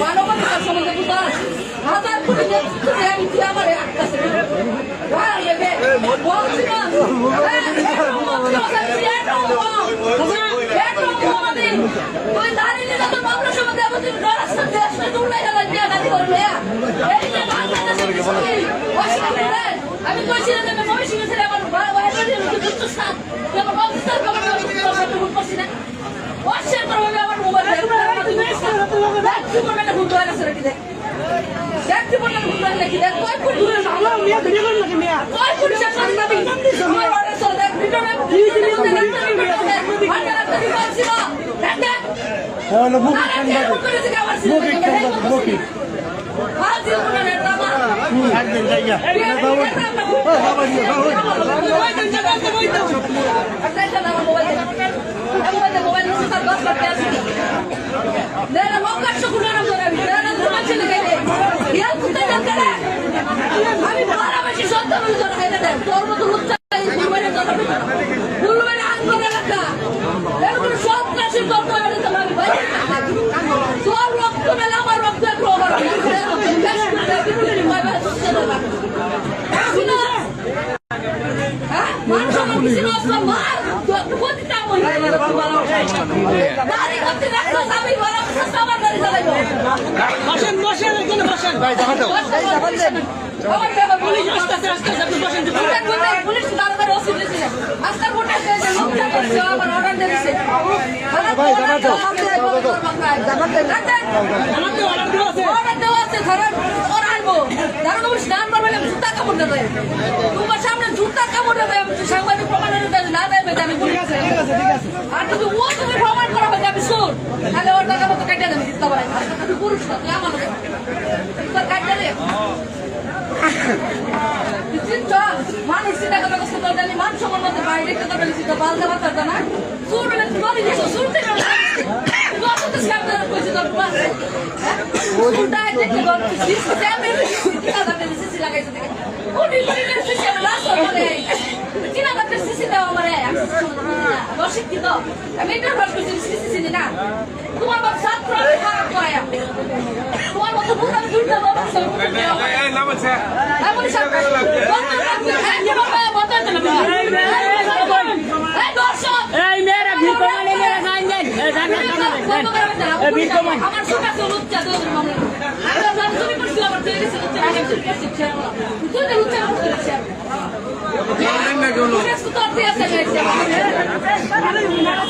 মানবতার সম্বন্ধে বুঝার হাজার কোটি নেতৃত্ব আমি তুই আমার আটকাছে? হ্যাঁ বে বলছি না তুই দাঁড়িয়ে না তো বাবলা সম্বন্ধে আমি তুই রাস্তা দেশটা দৌড়াই গেল দিয়ে গাড়ি করবে এই যে বাংলাদেশের আমি কইছিলাম যে আমি শিখে ছেলে আমার বাইরে দুষ্ট সাপ আমার অফিসার কবে আমি করছি না অশ্বের করবে আমার মোবাইল বলবে না ভুল হয়ে গেছে নাকি দেখ দেখছি বলবে ভুল হয়ে নাকি দেখ কয় ফুট দূরে না মিয়া ভিডিও করেন নাকি মিয়া কয় ফুট শেষ করে আমার অর্ডার চল দেখ ভিডিও দেখ হলো মুখে সাংবাদিক মুখে সাংবাদিক মুখে একদিন জায়গা আমি বসেন বসেন এখানে বসেন পুলিশ আস্তে আস্তে আস্তে আস্তে পুলিশ তাড়াতাড়ি আমার অর্ডার দেওয়া আছে ধরেন, ওরা আনব। স্নান করবে জুতা দেবে। তোমার সামনে জুতা কাপড় দেবে, আমি সাংবাদিক দেবে, না দেবে, আমি পুলিশ ঠিক আছে ঠিক আছে আর যদি ও তুমি প্রমাণ করা হবে যে আমি সুর তাহলে ওর টাকা মতো কাটিয়ে দেবে দিতে পারে। তুমি পুরুষ না তুই আমার তোর কাটিয়ে দে মানুষ চিন্তা করবে কষ্ট তোর জানি মান সমান মধ্যে বাইরে তো করবে চিন্তা পাল্টা না। সুর বলে সুর থেকে অশিক্ষিত আমি এটা ভাব করছি চিনি না তোমার বাপ ছাত্র আমি খারাপ করে তোমার মতো ভূত আমি ভিড় কমান আমার আমি জানি তুমি করছিস আমার তোর দিয়ে আছে গেছে একটা মহিলারে